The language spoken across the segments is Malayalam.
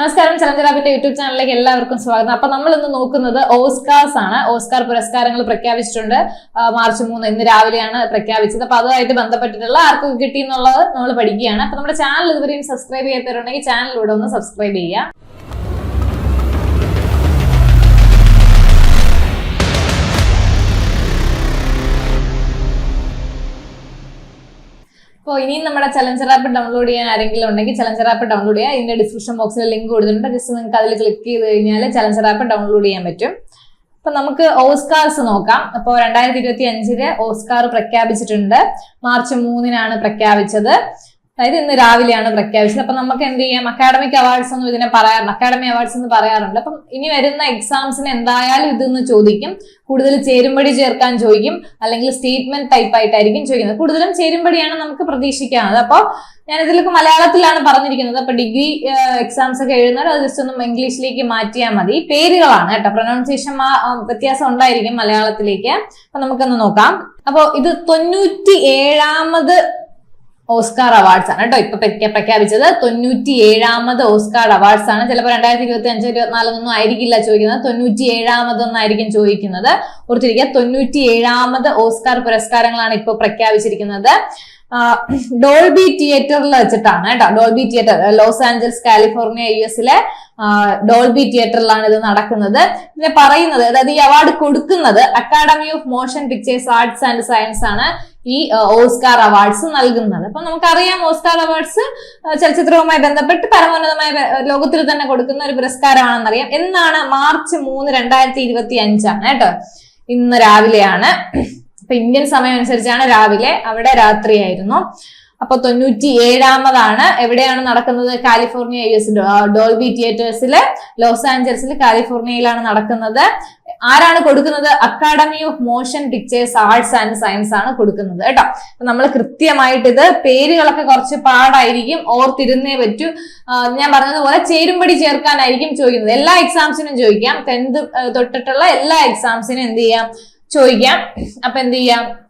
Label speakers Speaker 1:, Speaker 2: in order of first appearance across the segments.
Speaker 1: നമസ്കാരം ചലഞ്ചലാബിന്റെ യൂട്യൂബ് ചാനലിലേക്ക് എല്ലാവർക്കും സ്വാഗതം. അപ്പൊ നമ്മൾ ഇന്ന് നോക്കുന്നത് ഓസ്കാർസ് ആണ്. ഓസ്കാർ പുരസ്കാരങ്ങൾ പ്രഖ്യാപിച്ചിട്ടുണ്ട്. മാർച്ച് മൂന്ന് ഇന്ന് രാവിലെയാണ് പ്രഖ്യാപിച്ചത്. അപ്പൊ അതുമായിട്ട് ബന്ധപ്പെട്ടിട്ടുള്ള ആർക്കും കിട്ടി എന്നുള്ളത് നമ്മൾ പഠിക്കുകയാണ്. അപ്പൊ നമ്മുടെ ചാനൽ ഇതുവരെയും സബ്സ്ക്രൈബ് ചെയ്യാത്തവരുണ്ടെങ്കിൽ ചാനലിലൂടെ ഒന്ന് സബ്സ്ക്രൈബ് ചെയ്യുക. അപ്പോൾ ഇനിയും നമ്മുടെ ചലഞ്ചർ ആപ്പ് ഡൗൺലോഡ് ചെയ്യാൻ ആരെങ്കിലും ഉണ്ടെങ്കിൽ ചലഞ്ചർ ആപ്പ് ഡൗൺലോഡ് ചെയ്യുക ഇതിന്റെ ഡിസ്ക്രിപ്ഷൻ ബോക്സിൽ ലിങ്ക് കൊടുത്തിട്ടുണ്ട്. ജസ്റ്റ് നിങ്ങൾക്ക് അതിൽ ക്ലിക്ക് ചെയ്ത് കഴിഞ്ഞാൽ ചലഞ്ചർ ആപ്പ് ഡൗൺലോഡ് ചെയ്യാൻ പറ്റും. അപ്പൊ നമുക്ക് ഓസ്കാർസ് നോക്കാം. അപ്പോൾ രണ്ടായിരത്തി ഇരുപത്തി അഞ്ചിൽ ഓസ്കാർ പ്രഖ്യാപിച്ചിട്ടുണ്ട്. മാർച്ച് മൂന്നിനാണ് പ്രഖ്യാപിച്ചത്. അതായത് ഇന്ന് രാവിലെയാണ് പ്രഖ്യാപിച്ചത്. അപ്പൊ നമുക്ക് എന്ത് ചെയ്യാം? അക്കാഡമിക് അവാർഡ്സ് ഒന്നും ഇതിനെ പറയാറുണ്ട് അക്കാഡമി അവാർഡ്സ് എന്ന് പറയാറുണ്ട്. അപ്പം ഇനി വരുന്ന എക്സാംസിന് എന്തായാലും ഇതെന്ന് ചോദിക്കും. കൂടുതൽ ചേരുംപടി ചേർക്കാൻ ചോദിക്കും. അല്ലെങ്കിൽ സ്റ്റേറ്റ്മെന്റ് ടൈപ്പ് ആയിട്ടായിരിക്കും ചോദിക്കുന്നത്. കൂടുതലും ചേരുംപടിയാണ് നമുക്ക് പ്രതീക്ഷിക്കാവുന്നത്. അപ്പോൾ ഞാൻ ഇതിലേക്ക് മലയാളത്തിലാണ് പറഞ്ഞിരിക്കുന്നത്. അപ്പൊ ഡിഗ്രി എക്സാംസ് ഒക്കെ എഴുതുന്നവർ അത് ജസ്റ്റ് ഒന്നും ഇംഗ്ലീഷിലേക്ക് മാറ്റിയാൽ മതി. പേരുകളാണ് കേട്ടോ. പ്രൊനൗൺസിയേഷൻ വ്യത്യാസം ഉണ്ടായിരിക്കും മലയാളത്തിലേക്ക്. അപ്പൊ നമുക്കൊന്ന് നോക്കാം. അപ്പോൾ ഇത് തൊണ്ണൂറ്റി ഏഴാമത് ഓസ്കാർ അവാർഡ്സ് ആണ് കേട്ടോ. ഇപ്പൊ പ്രഖ്യാ- പ്രഖ്യാപിച്ചത് തൊണ്ണൂറ്റി ഏഴാമത് ഓസ്കാർ അവാർഡ്സ് ആണ്. ചിലപ്പോൾ രണ്ടായിരത്തി ഇരുപത്തി അഞ്ച് ഇരുപത്തിനാലൊന്നും ആയിരിക്കില്ല ചോദിക്കുന്നത്. തൊണ്ണൂറ്റി ഏഴാമതൊന്നായിരിക്കും ചോദിക്കുന്നത്. ഓർത്തിരിക്കുക തൊണ്ണൂറ്റി ഏഴാമത് ഓസ്കാർ പുരസ്കാരങ്ങളാണ് ഇപ്പോൾ പ്രഖ്യാപിച്ചിരിക്കുന്നത്. ഡോൾബി തിയേറ്ററിൽ വെച്ചിട്ടാണ് കേട്ടോ. Dolby Theatre Los Angeles California U എസിലെ ഡോൾബി തിയേറ്ററിലാണ് ഇത് നടക്കുന്നത്. പിന്നെ പറയുന്നത് അതായത് ഈ അവാർഡ് കൊടുക്കുന്നത് Academy of Motion Pictures Arts and Science ആണ് ഈ ഓസ്കാർ അവാർഡ്സ് നൽകുന്നത്. അപ്പൊ നമുക്കറിയാം ഓസ്കാർ അവാർഡ്സ് ചലച്ചിത്രവുമായി ബന്ധപ്പെട്ട് പരമോന്നതമായ ലോകത്തിൽ തന്നെ കൊടുക്കുന്ന ഒരു പുരസ്കാരമാണെന്നറിയാം. എന്നാണ് മാർച്ച് മൂന്ന് രണ്ടായിരത്തി ഇരുപത്തി അഞ്ചാണ് കേട്ടോ. ഇന്ന് രാവിലെയാണ്. അപ്പൊ ഇന്ത്യൻ സമയം അനുസരിച്ചാണ് രാവിലെ അവിടെ രാത്രിയായിരുന്നു. അപ്പൊ തൊണ്ണൂറ്റി ഏഴാമതാണ് എവിടെയാണ് നടക്കുന്നത് കാലിഫോർണിയ യു എസ് ഡോൾബി തിയേറ്റേഴ്സിൽ ലോസ് ആഞ്ചൽസിൽ കാലിഫോർണിയയിലാണ് നടക്കുന്നത്. ആരാണ് കൊടുക്കുന്നത്? Academy of Motion Pictures Arts and Science ആണ് കൊടുക്കുന്നത് കേട്ടോ. അപ്പൊ നമ്മൾ കൃത്യമായിട്ട് ഇത് പേരുകളൊക്കെ കുറച്ച് പാടായിരിക്കും ഓർത്തിരുന്നേ പറ്റൂ. ഞാൻ പറഞ്ഞതുപോലെ ചേരുംപടി ചേർക്കാനായിരിക്കും ചോദിക്കുന്നത്. എല്ലാ എക്സാംസിനും ചോദിക്കാം. ടെൻത്ത് തൊട്ടിട്ടുള്ള എല്ലാ എക്സാംസിനും എന്ത് ചെയ്യാം? ചോദിക്കാം. അപ്പൊ എന്ത് ചെയ്യാം?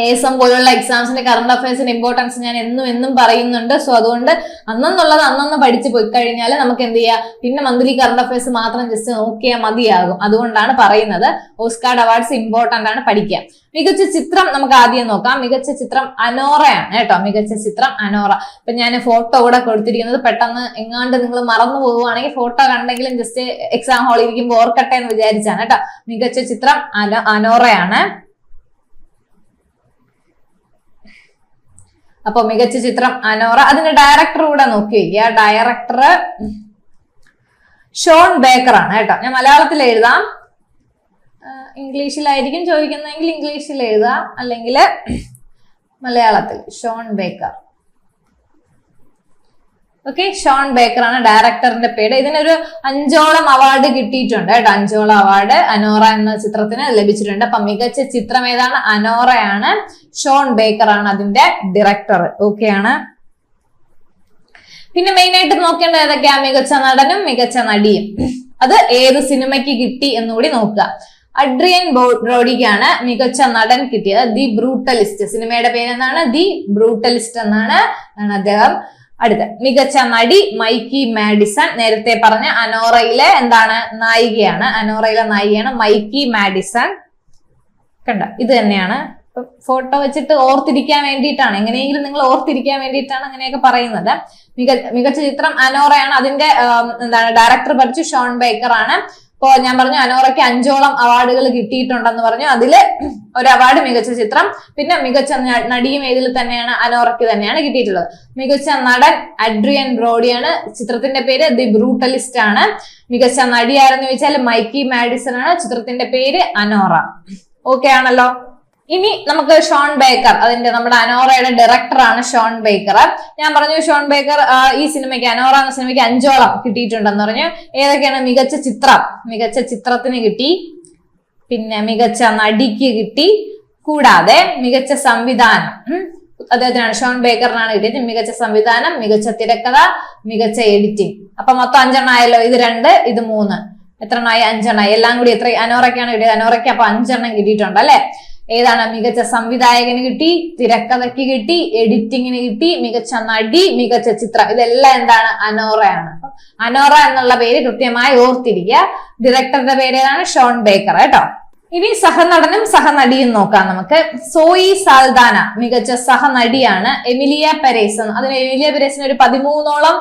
Speaker 1: എ പോലുള്ള എക്സാംസിന്റെ കറണ്ട് അഫയേഴ്സിന്റെ ഇമ്പോർട്ടൻസ് ഞാൻ എന്നും എന്നും പറയുന്നുണ്ട്. സോ അതുകൊണ്ട് അന്നെന്നുള്ളത് അന്നന്ന് പഠിച്ചു പോയി കഴിഞ്ഞാൽ നമുക്ക് എന്ത് ചെയ്യാം? പിന്നെ മന്ത്ലി കറണ്ട് അഫയേഴ്സ് മാത്രം ജസ്റ്റ് നോക്കിയാൽ മതിയാകും. അതുകൊണ്ടാണ് പറയുന്നത്. ഓസ്കാർഡ് അവാർഡ്സ് ഇമ്പോർട്ടന്റ് ആണ് പഠിക്കുക. മികച്ച ചിത്രം നമുക്ക് ആദ്യം നോക്കാം. മികച്ച ചിത്രം അനോറയാണ് കേട്ടോ. മികച്ച ചിത്രം അനോറ. ഇപ്പൊ ഞാൻ ഫോട്ടോ കൂടെ കൊടുത്തിരിക്കുന്നത് പെട്ടെന്ന് എങ്ങാണ്ട് നിങ്ങൾ മറന്നു പോവുകയാണെങ്കിൽ ഫോട്ടോ കണ്ടെങ്കിലും ജസ്റ്റ് എക്സാം ഹാളിൽ ഇരിക്കുമ്പോൾ ഓർക്കട്ടെ എന്ന് വിചാരിച്ചാണ് കേട്ടോ. മികച്ച ചിത്രം അനോ അനോറയാണ്. അപ്പൊ മികച്ച ചിത്രം അനോറ. അതിന്റെ ഡയറക്ടർ കൂടെ നോക്കി വയ്ക്കുക ഡയറക്ടർ ഷോൺ ബേക്കർ ആണ് കേട്ടോ. ഞാൻ മലയാളത്തിൽ എഴുതാം. ഇംഗ്ലീഷിലായിരിക്കും ചോദിക്കുന്നതെങ്കിൽ ഇംഗ്ലീഷിൽ എഴുതാം. അല്ലെങ്കിൽ മലയാളത്തിൽ Sean Baker. Okay Sean Baker ആണ് ഡയറക്ടറിന്റെ പേര്. ഇതിനൊരു അഞ്ചോളം അവാർഡ് കിട്ടിയിട്ടുണ്ട് കേട്ടോ. അഞ്ചോളം അവാർഡ് അനോറ എന്ന ചിത്രത്തിന് ലഭിച്ചിട്ടുണ്ട്. അപ്പൊ മികച്ച ചിത്രം ഏതാണ്? അനോറയാണ്. ഷോൺ ബേക്കർ ആണ് അതിന്റെ ഡയറക്ടർ ഓക്കെ ആണ്. പിന്നെ മെയിൻ ആയിട്ട് നോക്കേണ്ടത് ഏതൊക്കെയാ? മികച്ച നടനും മികച്ച നടിയും. അത് ഏത് സിനിമയ്ക്ക് കിട്ടി എന്നുകൂടി നോക്കുക. അഡ്രിയൻ ബ്രോഡിക്കാണ് മികച്ച നടൻ കിട്ടിയത്. The Brutalist. സിനിമയുടെ പേര് എന്താണ് ദി ബ്രൂട്ടലിസ്റ്റ് എന്നാണ് അദ്ദേഹം. അടുത്ത. മികച്ച നടി മൈക്കി മാഡിസൺ. നേരത്തെ പറഞ്ഞ അനോറയിലെ എന്താണ്? നായികയാണ്. അനോറയിലെ നായികയാണ് മൈക്കി മാഡിസൺ. കണ്ട? ഇത് തന്നെയാണ്. ഫോട്ടോ വെച്ചിട്ട് ഓർത്തിരിക്കാൻ വേണ്ടിയിട്ടാണ്. എങ്ങനെയെങ്കിലും നിങ്ങൾ ഓർത്തിരിക്കാൻ വേണ്ടിയിട്ടാണ് അങ്ങനെയൊക്കെ പറയുന്നത്. മിക മികച്ച ചിത്രം അനോറയാണ്. അതിന്റെ എന്താണ് ഡയറക്ടർ പഠിച്ചു ഷോൺ ബേക്കർ ആണ് ഇപ്പോ ഞാൻ പറഞ്ഞു അനോറയ്ക്ക് അഞ്ചോളം അവാർഡുകൾ കിട്ടിയിട്ടുണ്ടെന്ന് പറഞ്ഞു. അതിൽ ഒരു അവാർഡ് മികച്ച ചിത്രം പിന്നെ മികച്ച നടിയും ഇതിൽ തന്നെയാണ് അനോറയ്ക്ക് തന്നെയാണ് കിട്ടിയിട്ടുള്ളത്. മികച്ച നടൻ അഡ്രിയൻ ബ്രോഡിയാണ്. ചിത്രത്തിന്റെ പേര് ദി ബ്രൂട്ടലിസ്റ്റ് ആണ്. മികച്ച നടിയാരെന്ന് ചോദിച്ചാൽ മൈക്കി മാഡിസൺ ആണ് ചിത്രത്തിന്റെ പേര് അനോറ. ഓക്കെ ആണല്ലോ? ഇനി നമുക്ക് ഷോൺ ബേക്കർ അതിന്റെ നമ്മുടെ അനോറയുടെ ഡയറക്ടറാണ് ഷോൺ ബേക്കർ. ഞാൻ പറഞ്ഞു ഷോൺ ബേക്കർ ഈ സിനിമയ്ക്ക് അനോറ എന്ന സിനിമയ്ക്ക് അഞ്ചോളം കിട്ടിയിട്ടുണ്ടെന്ന് പറഞ്ഞു. ഏതൊക്കെയാണ് മികച്ച ചിത്രം? മികച്ച ചിത്രത്തിന് കിട്ടി പിന്നെ മികച്ച നടിക്ക് കിട്ടി കൂടാതെ മികച്ച സംവിധാനം. അദ്ദേഹത്തിനാണ് ഷോൺ ബേക്കറിനാണ് കിട്ടിയത്. മികച്ച സംവിധാനം മികച്ച തിരക്കഥ മികച്ച എഡിറ്റിംഗ് അപ്പൊ മൊത്തം അഞ്ചെണ്ണം ആയല്ലോ? ഇത് രണ്ട് ഇത് മൂന്ന്. എത്ര എണ്ണമായി അഞ്ചെണ്ണമായി എല്ലാം കൂടി എത്ര അനോറയ്ക്കാണ് കിട്ടിയത്. അനോറയ്ക്ക് അപ്പൊ അഞ്ചെണ്ണം കിട്ടിയിട്ടുണ്ട് അല്ലെ? ഏതാണ് മികച്ച സംവിധായകന് കിട്ടി തിരക്കഥയ്ക്ക് കിട്ടി എഡിറ്റിങ്ങിന് കിട്ടി മികച്ച നടി മികച്ച ചിത്രം. ഇതെല്ലാം എന്താണ്? അനോറയാണ്. അനോറ എന്നുള്ള പേര് കൃത്യമായി ഓർത്തിരിക്കുക. ഡയറക്ടറുടെ പേര് ഏതാണ്? Sean Baker. കേട്ടോ. ഇനി സഹനടനും സഹനടിയും നോക്കാം നമുക്ക്. സോയി സാൽദാന മികച്ച സഹനടിയാണ്. Emilia Perez. അതിന് എമിലിയ പെരേസിന് ഒരു പതിമൂന്നോളം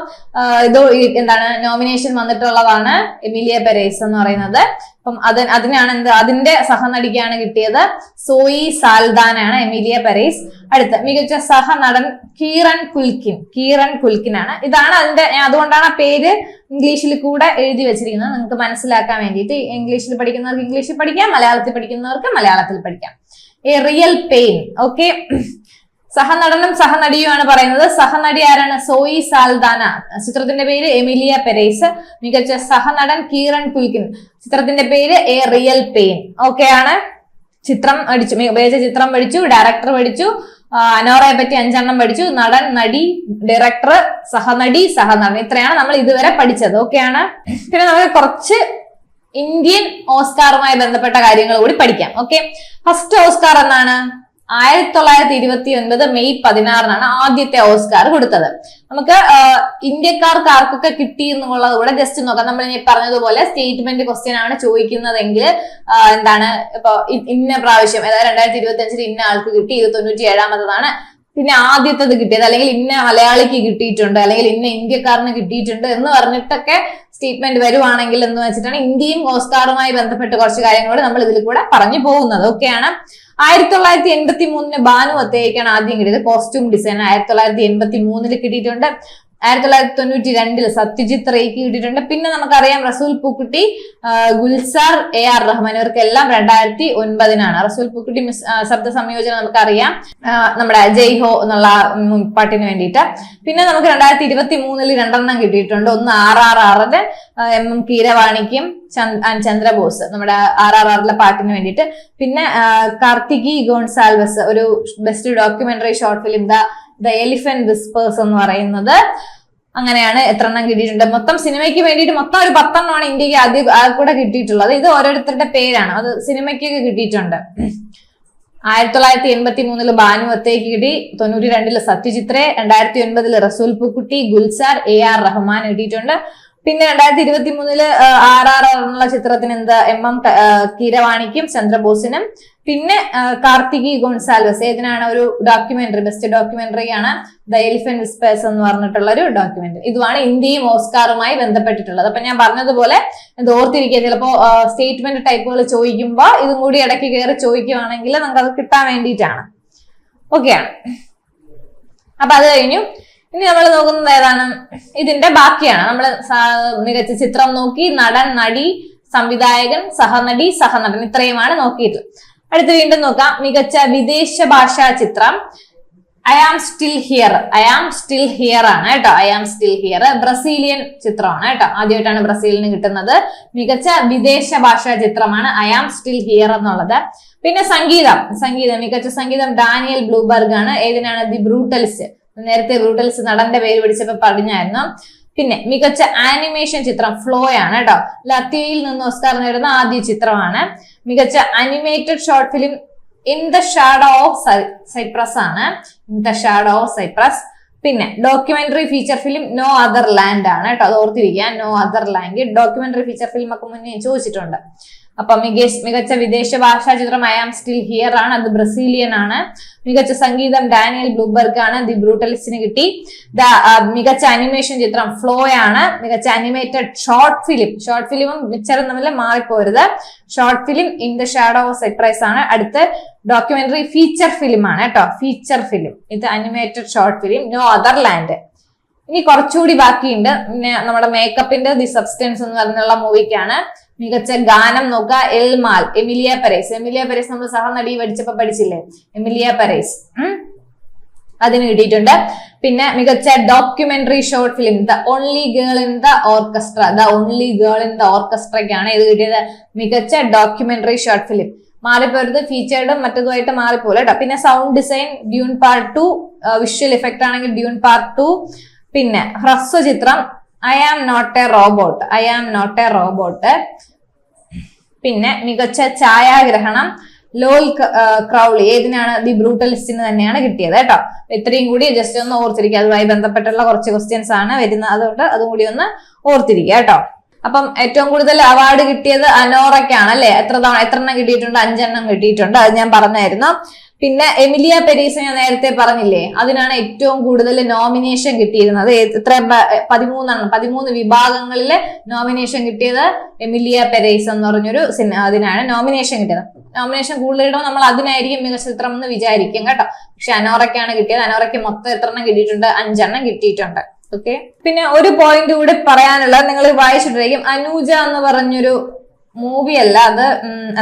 Speaker 1: ഇത് എന്താണ് നോമിനേഷൻ വന്നിട്ടുള്ളതാണ് എമിലിയ പെരേസ് എന്ന് പറയുന്നത്. അപ്പം അത് അതിനാണ് എന്ത് അതിന്റെ സഹനടിക്കാണ് കിട്ടിയത് സോയി സാൽദാനാണ് എമിലിയ പെരേസ്. അടുത്ത മികച്ച സഹനടൻ കീറൻ കുൽക്കിൻ കീറൻ കുൽക്കിനാണ്. ഇതാണ് അതിന്റെ അതുകൊണ്ടാണ് ആ പേര് ഇംഗ്ലീഷിൽ കൂടെ എഴുതി വെച്ചിരിക്കുന്നത്. നിങ്ങൾക്ക് മനസ്സിലാക്കാൻ വേണ്ടിയിട്ട് ഇംഗ്ലീഷിൽ പഠിക്കുന്നവർക്ക് ഇംഗ്ലീഷിൽ പഠിക്കാം മലയാളത്തിൽ പഠിക്കുന്നവർക്ക് മലയാളത്തിൽ പഠിക്കാം. A real pain okay? സഹനടനും സഹനടിയുമാണ് പറയുന്നത്. സഹനടി ആരാണ്? സോയി സാൽദാന. ചിത്രത്തിന്റെ പേര് എമിലിയ പെരേസ്. മികച്ച സഹനടൻ കീറൻ കുൽക്കിൻ ചിത്രത്തിന്റെ പേര് എ റിയൽ പെയിൻ. ഓക്കെ ആണ്. ചിത്രം പഠിച്ചു മികച്ച ചിത്രം പഠിച്ചു ഡയറക്ടർ പഠിച്ചു അനോറയെ പറ്റി അഞ്ചെണ്ണം പഠിച്ചു. നടൻ നടി ഡയറക്ടർ സഹനടി സഹനടൻ. ഇത്രയാണ് നമ്മൾ ഇതുവരെ പഠിച്ചത്. ഓക്കെയാണ് പിന്നെ നമുക്ക് കുറച്ച് ഇന്ത്യൻ ഓസ്കാറുമായി ബന്ധപ്പെട്ട കാര്യങ്ങൾ കൂടി പഠിക്കാം. ഓക്കെ ഫസ്റ്റ് ഓസ്കാർ എന്നാണ്? ആയിരത്തി തൊള്ളായിരത്തി ഇരുപത്തി ഒൻപത് മെയ് പതിനാറിനാണ് ആദ്യത്തെ ഓസ്കാർ കൊടുത്തത്. നമുക്ക് ഇന്ത്യക്കാർക്ക് ആർക്കൊക്കെ കിട്ടി എന്നുള്ളത് കൂടെ ജസ്റ്റ് നോക്കാം. നമ്മൾ ഇനി പറഞ്ഞതുപോലെ സ്റ്റേറ്റ്മെന്റ് ക്വസ്റ്റ്യൻ ആണ് ചോദിക്കുന്നതെങ്കിൽ എന്താണ് ഇപ്പൊ ഇന്ന പ്രാവശ്യം അതായത് രണ്ടായിരത്തി ഇരുപത്തി അഞ്ചിൽ ഇന്ന ആൾക്ക് കിട്ടി ഇത് തൊണ്ണൂറ്റി ഏഴാമത്തതാണ് പിന്നെ ആദ്യത്തത് കിട്ടിയത് അല്ലെങ്കിൽ ഇന്ന മലയാളിക്ക് കിട്ടിയിട്ടുണ്ട് അല്ലെങ്കിൽ ഇന്ന ഇന്ത്യക്കാരന് കിട്ടിയിട്ടുണ്ട് എന്ന് പറഞ്ഞിട്ടൊക്കെ സ്റ്റേറ്റ്മെന്റ് വരുവാണെങ്കിൽ എന്ന് വെച്ചിട്ടാണ് ഇന്ത്യയും ഓസ്കാറുമായി ബന്ധപ്പെട്ട് കുറച്ച് കാര്യങ്ങളോട് നമ്മൾ ഇതിൽ കൂടെ പറഞ്ഞു പോകുന്നത്. ഓക്കെയാണ് ആയിരത്തി തൊള്ളായിരത്തി എൺപത്തി മൂന്നിന് ബാനു അത്തേക്കാണ് ആദ്യം കിട്ടിയത്. കോസ്റ്റ്യൂം ഡിസൈൻ ആയിരത്തി തൊള്ളായിരത്തി എൺപത്തി മൂന്നിൽ കിട്ടിയിട്ടുണ്ട്. ആയിരത്തി തൊള്ളായിരത്തി തൊണ്ണൂറ്റി രണ്ടിൽ സത്യജിത്ത് റേക്ക് കിട്ടിയിട്ടുണ്ട്. പിന്നെ നമുക്കറിയാം റസൂൽ പൂക്കുട്ടി ഗുൽസാർ എ ആർ റഹ്മാൻ ഇവർക്കെല്ലാം രണ്ടായിരത്തി ഒൻപതിനാണ് റസൂൽ പൂക്കുട്ടി മിസ് ശബ്ദ സംയോജനം നമുക്കറിയാം. നമ്മുടെ ജയ് ഹോ എന്നുള്ള പാട്ടിന് വേണ്ടിയിട്ട്. പിന്നെ നമുക്ക് രണ്ടായിരത്തി ഇരുപത്തി മൂന്നിൽ രണ്ടെണ്ണം കിട്ടിയിട്ടുണ്ട്. ഒന്ന് ആർ ആർ ആറിന് എം എം കീരവാണിക്കും ചന്ദ്- ചന്ദ്രബോസ് നമ്മുടെ ആർ ആർ ആറിലെ പാട്ടിന് വേണ്ടിയിട്ട്. പിന്നെ കാർത്തികി ഗോൺസാൽവസ് ഒരു best documentary short film the the elephant whispers എന്ന് പറയുന്നത്. അങ്ങനെയാണ് എത്ര എണ്ണം കിട്ടിയിട്ടുണ്ട്. മൊത്തം സിനിമയ്ക്ക് വേണ്ടിയിട്ട് മൊത്തം ഒരു പത്തെണ്ണമാണ് ഇന്ത്യയ്ക്ക് ആദ്യം കൂടെ കിട്ടിയിട്ടുള്ളത്. ഇത് ഓരോരുത്തരുടെ പേരാണ്. അത് സിനിമയ്ക്കൊക്കെ കിട്ടിയിട്ടുണ്ട്. ആയിരത്തി തൊള്ളായിരത്തി എൺപത്തി മൂന്നിൽ ബാനു അത്തേക്ക് കിട്ടി. തൊണ്ണൂറ്റി രണ്ടിൽ സത്യജിത്രെ രണ്ടായിരത്തി ഒൻപതിൽ റസൂൽ പൂക്കുട്ടി ഗുൽസാർ എ ആർ റഹ്മാൻ കിട്ടിയിട്ടുണ്ട്. പിന്നെ രണ്ടായിരത്തി ഇരുപത്തി മൂന്നിൽ ആർ ആർ എന്നുള്ള ചിത്രത്തിന് എന്താ എം എം കീരവാണിക്കും ചന്ദ്രബോസിനും പിന്നെ കാർത്തിക് ഗോൺസാൽവസ്. ഏതിനാണ് ഒരു ഡോക്യുമെന്ററി ബെസ്റ്റ് ഡോക്യുമെന്ററി ആണ്? ദ എലിഫന്റ് വിസ്പേഴ്സ് എന്ന് പറഞ്ഞിട്ടുള്ള ഒരു ഡോക്യുമെന്ററി ഇതുമാണ് ഇന്ത്യയും ഓസ്കാറുമായി ബന്ധപ്പെട്ടിട്ടുള്ളത്. അപ്പൊ ഞാൻ പറഞ്ഞതുപോലെ ഇത് ഓർത്തിരിക്കുക. ചിലപ്പോ സ്റ്റേറ്റ്മെന്റ് ടൈപ്പുകൾ ചോദിക്കുമ്പോൾ ഇതും കൂടി ഇടയ്ക്ക് കയറി ചോദിക്കുവാണെങ്കിൽ നമുക്ക് അത് കിട്ടാൻ വേണ്ടിയിട്ടാണ്. ഓക്കെയാണ് അപ്പൊ അത് കഴിഞ്ഞു. ഇനി നമ്മൾ നോക്കുന്നത് ഏതാണ്? ഇതിന്റെ ബാക്കിയാണ്. നമ്മൾ മികച്ച ചിത്രം നോക്കി നടൻ നടി സംവിധായകൻ സഹനടി സഹനടൻ ഇത്രയുമാണ് നോക്കിയിട്ട് അടുത്ത് വീണ്ടും നോക്കാം. മികച്ച വിദേശ ഭാഷാ ചിത്രം. I am still here I am still here ആണ് കേട്ടോ. I am still here Brazilian ചിത്രമാണ് കേട്ടോ. ആദ്യമായിട്ടാണ് ബ്രസീലിന് കിട്ടുന്നത്. മികച്ച വിദേശ ഭാഷാ ചിത്രമാണ് ഐ ആം സ്റ്റിൽ ഹിയർ എന്നുള്ളത്. പിന്നെ സംഗീതം. സംഗീതം. മികച്ച സംഗീതം ഡാനിയൽ ബ്ലൂബർഗ് ആണ്. ഏതിനാണ്? The Brutals. നേരത്തെ ബ്രൂട്ടൽസ് നടന്റെ പേര് പിടിച്ചപ്പോ പറഞ്ഞായിരുന്നു. പിന്നെ മികച്ച ആനിമേഷൻ ചിത്രം ഫ്ലോ ആണ് കേട്ടോ. ലത്തിയയിൽ നിന്ന് ഓസ്കാർ നേടുന്ന ആദ്യ ചിത്രമാണ്. മികച്ച animated short film in the shadow of Cypress ആണ്. In the shadow of Cypress പിന്നെ documentary feature film no other land ആണ് കേട്ടോ അത് ഓർത്തിരിക്കുക. No other land documentary feature film ഒക്കെ മുന്നേ ചോദിച്ചിട്ടുണ്ട്. അപ്പൊ മികച്ച മികച്ച വിദേശ ഭാഷാ ഐ ആം സ്റ്റിൽ ഹിയർ ആണ്. അത് ബ്രസീലിയൻ ആണ്. മികച്ച സംഗീതം ഡാനിയൽ ബ്ലൂബർഗ് ആണ്. ദി ബ്രൂട്ടലിസ്റ്റിന് കിട്ടി. ദ മികച്ച അനിമേഷൻ ചിത്രം ഫ്ലോ ആണ്. മികച്ച അനിമേറ്റഡ് ഷോർട്ട് ഫിലിം ഷോർട്ട് ഫിലിമും മിച്ചറും തമ്മിൽ മാറിപ്പോരുത്. Short film in the shadow of Cypress ആണ്. അടുത്ത് ഡോക്യുമെന്ററി ഫീച്ചർ ഫിലിം ആണ് കേട്ടോ. ഫീച്ചർ ഫിലിം ഇത് animated short film no other land ഇനി കുറച്ചുകൂടി ബാക്കിയുണ്ട്. പിന്നെ നമ്മുടെ മേക്കപ്പിന്റെ ദി സബ്സ്റ്റൻസ് എന്ന് പറഞ്ഞുള്ള മൂവിക്കാണ് മികച്ച ഗാനം നോക്കുക എൽമാൽ എമിലിയ പരേസ്. എമിലിയ പരേസ് നമ്മൾ സഹനടി പഠിച്ചപ്പോ പഠിച്ചില്ലേ? Emilia Perez. അതിന് കിട്ടിയിട്ടുണ്ട്. പിന്നെ മികച്ച documentary short film the only girl in the orchestra the only girl in the ഓർക്കസ്ട്രയ്ക്കാണ് ഇത് കിട്ടിയത്. മികച്ച ഡോക്യുമെന്ററി ഷോർട്ട് ഫിലിം മാറിപ്പോരുത് ഫീച്ചേർഡും മറ്റതുമായിട്ട് മാറിപ്പോലെ കേട്ടോ. പിന്നെ sound design Dune part two visual effect ആണെങ്കിൽ ഡ്യൂൺ പാർട്ട് ടു പിന്നെ ഹ്രസ്വ ചിത്രം I am not a robot I am not a robot പിന്നെ മികച്ച ഛായാഗ്രഹണം ലോൽ ക്രൗളി ഏതിനാണ് ദി ബ്രൂട്ടലിസ്റ്റിന് തന്നെയാണ് കിട്ടിയത് കേട്ടോ. ഇത്രയും കൂടി ജസ്റ്റ് ഒന്ന് ഓർത്തിരിക്കുക. അതുമായി ബന്ധപ്പെട്ടുള്ള കുറച്ച് ക്വസ്റ്റ്യൻസ് ആണ് വരുന്നത്. അതുകൊണ്ട് അതും കൂടി ഒന്ന് ഓർത്തിരിക്കുക കേട്ടോ. അപ്പം ഏറ്റവും കൂടുതൽ അവാർഡ് കിട്ടിയത് അനോറയ്ക്കാണ് അല്ലെ? എത്ര തവണ എത്ര എണ്ണം കിട്ടിയിട്ടുണ്ട്? അഞ്ചെണ്ണം കിട്ടിയിട്ടുണ്ട്. അത് ഞാൻ പറഞ്ഞായിരുന്നു. പിന്നെ എമിലിയ പെരീസ് ഞാൻ നേരത്തെ പറഞ്ഞില്ലേ അതിനാണ് ഏറ്റവും കൂടുതൽ നോമിനേഷൻ കിട്ടിയിരുന്നത്. എത്ര പതിമൂന്നെണ്ണം പതിമൂന്ന് വിഭാഗങ്ങളിൽ നോമിനേഷൻ കിട്ടിയത് എമിലിയ പെരീസ് എന്ന് പറഞ്ഞൊരു സിനിമ അതിനാണ് നോമിനേഷൻ കിട്ടിയത്. നോമിനേഷൻ കൂടുതലിടുമ്പോൾ നമ്മൾ അതിനായിരിക്കും മികച്ച ചിത്രം എന്ന് വിചാരിക്കും കേട്ടോ. പക്ഷെ അനോറയ്ക്കാണ് കിട്ടിയത്. അനോറയ്ക്ക് മൊത്തം എത്ര എണ്ണം കിട്ടിയിട്ടുണ്ട്? അഞ്ചെണ്ണം കിട്ടിയിട്ടുണ്ട്. ഓക്കെ പിന്നെ ഒരു പോയിന്റ് കൂടി പറയാനുള്ളത് നിങ്ങൾ വായിച്ചിട്ടായിരിക്കും അനൂജ എന്ന് പറഞ്ഞൊരു മൂവി അല്ല അത്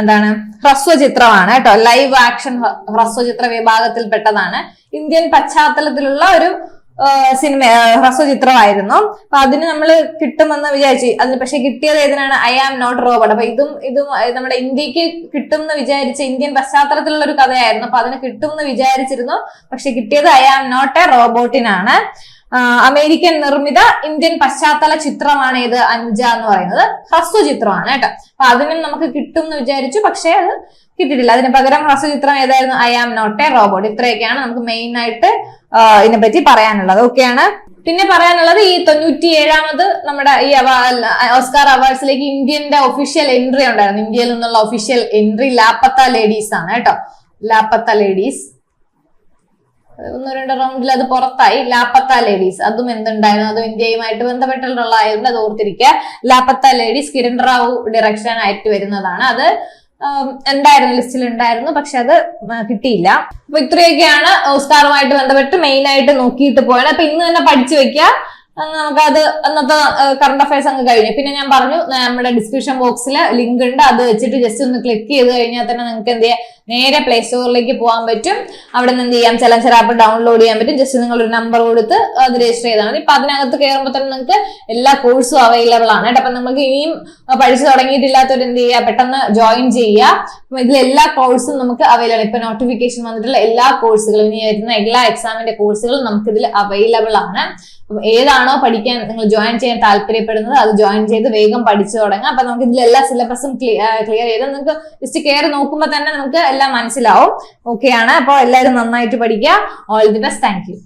Speaker 1: എന്താണ് എന്താണ് ഹ്രസ്വചിത്രമാണ് കേട്ടോ. ലൈവ് ആക്ഷൻ ഹ്രസ്വചിത്ര വിഭാഗത്തിൽപ്പെട്ടതാണ്. ഇന്ത്യൻ പശ്ചാത്തലത്തിലുള്ള ഒരു സിനിമ ഹ്രസ്വ ചിത്രമായിരുന്നു അപ്പൊ അതിന് നമ്മൾ കിട്ടുമെന്ന് വിചാരിച്ചു അതിന് പക്ഷെ കിട്ടിയത് ഏതിനാണ്? ഐ ആം നോട്ട് റോബോട്ട് അപ്പൊ ഇതും ഇതും നമ്മുടെ ഇന്ത്യയ്ക്ക് കിട്ടും എന്ന് വിചാരിച്ച ഇന്ത്യൻ പശ്ചാത്തലത്തിലുള്ള ഒരു കഥയായിരുന്നു. അപ്പൊ അതിന് കിട്ടും എന്ന് വിചാരിച്ചിരുന്നു. പക്ഷെ കിട്ടിയത് ഐ ആം നോട്ട് എ റോബോട്ടിനാണ് അമേരിക്കൻ നിർമ്മിത ഇന്ത്യൻ പശ്ചാത്തല ചിത്രമാണ് ഇത് അഞ്ച എന്ന് പറയുന്നത്. ഹ്രസ്വ ചിത്രമാണ് കേട്ടോ. അപ്പൊ അതിനും നമുക്ക് കിട്ടും എന്ന് വിചാരിച്ചു പക്ഷേ അത് കിട്ടിയിട്ടില്ല. അതിന് പകരം ഹ്രസ്വ ചിത്രം ഏതായിരുന്നു? I am not a robot ഇത്രയൊക്കെയാണ് നമുക്ക് മെയിൻ ആയിട്ട് ഇതിനെപ്പറ്റി പറയാനുള്ളത്. ഓക്കെയാണ് പിന്നെ പറയാനുള്ളത് ഈ തൊണ്ണൂറ്റി ഏഴാമത് നമ്മുടെ ഈ ഓസ്കാർ അവാർഡ്സിലേക്ക് ഇന്ത്യന്റെ ഒഫീഷ്യൽ എൻട്രി ഉണ്ടായിരുന്നു. ഇന്ത്യയിൽ നിന്നുള്ള ഒഫീഷ്യൽ എൻട്രി ലാപ്പത്ത ലേഡീസ് ആണ് കേട്ടോ. ലാപ്പത്ത ലേഡീസ് ഒന്ന് രണ്ട് റൗണ്ടിൽ അത് പുറത്തായി. ലാപ്പത്ത ലേഡീസ് അതും എന്തുണ്ടായിരുന്നു? അതും ഇന്ത്യയുമായിട്ട് ബന്ധപ്പെട്ടിട്ടുള്ള അത് ഓർത്തിരിക്കുക. ലാപ്പത്ത ലേഡീസ് കിരൺ റാവു ഡയറക്ഷൻ ആയിട്ട് വരുന്നതാണ്. അത് എന്തായിരുന്നു? ലിസ്റ്റിൽ ഉണ്ടായിരുന്നു. പക്ഷെ അത് കിട്ടിയില്ല. അപ്പൊ ഇത്രയൊക്കെയാണ് ഓസ്കാറുമായിട്ട് ബന്ധപ്പെട്ട് മെയിൻ ആയിട്ട് നോക്കിയിട്ട് പോയത്. അപ്പൊ ഇന്ന് തന്നെ പഠിച്ചു വെക്കുക. നമുക്കത് അന്നത്തെ കറണ്ട് അഫയേഴ്സ് അങ്ങ് കഴിഞ്ഞു. പിന്നെ ഞാൻ പറഞ്ഞു നമ്മുടെ ഡിസ്ക്രിപ്ഷൻ ബോക്സിൽ ലിങ്ക് ഉണ്ട്. അത് വെച്ചിട്ട് ജസ്റ്റ് ഒന്ന് ക്ലിക്ക് ചെയ്ത് കഴിഞ്ഞാൽ തന്നെ നിങ്ങൾക്ക് എന്ത് ചെയ്യാം? നേരെ പ്ലേ സ്റ്റോറിലേക്ക് പോകാൻ പറ്റും. അവിടെ നിന്ന് എന്ത് ചെയ്യാം? ചലഞ്ചർ ആപ്പ് ഡൗൺലോഡ് ചെയ്യാൻ പറ്റും. ജസ്റ്റ് നിങ്ങൾ ഒരു നമ്പർ കൊടുത്ത് അത് രജിസ്റ്റർ ചെയ്താൽ മതി. അപ്പൊ അതിനകത്ത് കയറുമ്പോൾ തന്നെ നിങ്ങൾക്ക് എല്ലാ കോഴ്സും അവൈലബിൾ ആണ് കേട്ടോ. അപ്പൊ നമുക്ക് ഇനിയും പഠിച്ചു തുടങ്ങിയിട്ടില്ലാത്തവർ എന്ത് ചെയ്യുക? പെട്ടെന്ന് ജോയിൻ ചെയ്യുക. ഇതിൽ എല്ലാ കോഴ്സും നമുക്ക് അവൈലബിൾ ഇപ്പൊ നോട്ടിഫിക്കേഷൻ വന്നിട്ടുള്ള എല്ലാ കോഴ്സുകളും ഇനി വരുന്ന എല്ലാ എക്സാമിന്റെ കോഴ്സുകളും നമുക്ക് ഇതിൽ അവൈലബിൾ ആണ്. അപ്പം ഏതാണോ പഠിക്കാൻ നിങ്ങൾ ജോയിൻ ചെയ്യാൻ താല്പര്യപ്പെടുന്നത്? അത് ജോയിൻ ചെയ്ത് വേഗം പഠിച്ചു തുടങ്ങാം. അപ്പൊ നമുക്ക് ഇതിൽ എല്ലാ സിലബസും ക്ലിയർ ചെയ്ത് നിങ്ങൾക്ക് ജസ്റ്റ് കയറി നോക്കുമ്പോൾ തന്നെ നമുക്ക് എല്ലാം മനസ്സിലാവും. ഓക്കെയാണ് അപ്പോൾ എല്ലാവരും നന്നായിട്ട് പഠിക്കുക. All the best thank you